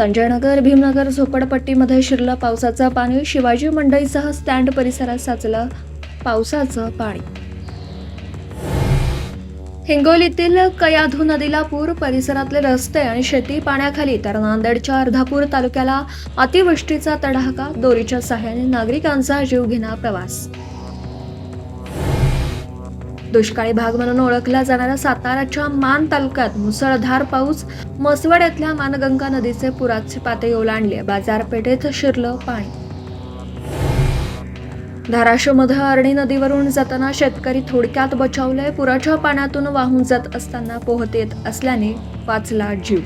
संजयनगर भीमनगर झोपडपट्टीमध्ये शिरलं पावसाचं पाणी. शिवाजी मंडईसह स्टँड परिसरात साचलं पावसाचं पाणी. हिंगोलीतील कयाधू नदीला पूर परिसरातले रस्ते आणि शेती पाण्याखाली तर नांदेडच्या अर्धापूर तालुक्याला अतिवृष्टीचा तडाखा दोरीच्या सहाय्याने नागरिकांचा जीवघेणा प्रवास. दुष्काळी भाग म्हणून ओळखला जाणाऱ्या साताराच्या मान तालुक्यात मुसळधार पाऊस मसवड्यातल्या मानगंगा नदीचे पुराची पातळी ओलांडली बाजारपेठेत शिरलं पाणी. धाराशिवमध्ये अरणी नदीवरून जाताना शेतकरी थोडक्यात बचावलंय पुराच्या पाण्यातून वाहून जात असताना पोहत येत असल्याने वाचला जीव.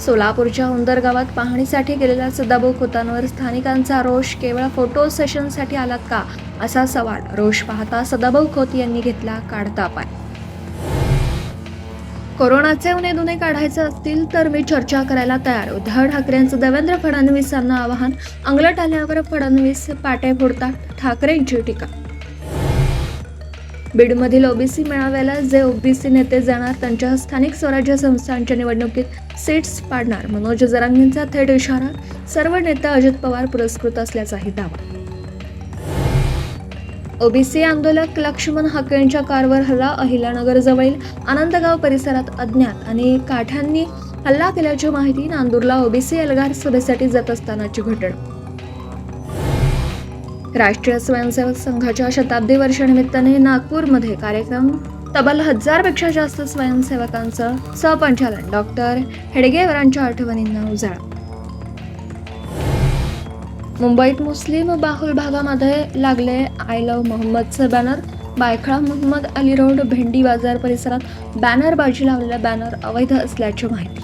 सोलापूरच्या उंदर गावात पाहणीसाठी गेलेल्या सदाभाऊ खोतांवर स्थानिकांचा रोष केवळ फोटो सेशनसाठी आलात का? असा सवाल रोष पाहता सदाभाऊ खोत यांनी घेतला काढता पाय. कोरोनाचे उन्हे दुने काढायचे असतील तर मी चर्चा करायला तयार. उद्धव ठाकरेंचं देवेंद्र फडणवीसांना आवाहन अंगलट आल्यावर फडणवीस पाटे फोडतात. ठाकरेंची टीका बीडमधील ओबीसी मेळाव्याला जे ओबीसी नेते जाणार त्यांच्या स्थानिक स्वराज्य संस्थांच्या निवडणुकीत सीट्स पाडणार. मनोज जरांगींचा थेट इशारा सर्व नेता अजित पवार पुरस्कृत असल्याचाही दावा. ओबीसी आंदोलक लक्ष्मण हकेंच्या कारवर हल्ला अहिल्यानगरजवळील आनंदगाव परिसरात अज्ञात आणि काठ्यांनी हल्ला केल्याची माहिती नांदूरला ओबीसी एल्गार सभेसाठी जात असतानाची घटना. राष्ट्रीय स्वयंसेवक संघाच्या शताब्दी वर्षानिमित्ताने नागपूरमध्ये कार्यक्रम. तब्बल हजारपेक्षा जास्त स्वयंसेवकांचं सहपंचालन. डॉक्टर हेडगेवरांच्या आठवणींना उजाळा. मुंबईत मुस्लिम बाहुल भागामध्ये लागले आय लव्ह मोहम्मदचे बॅनर. बायखळा मोहम्मद अली रोड भेंडी बाजार परिसरात बॅनरबाजी लावलेला बॅनर अवैध असल्याची माहिती.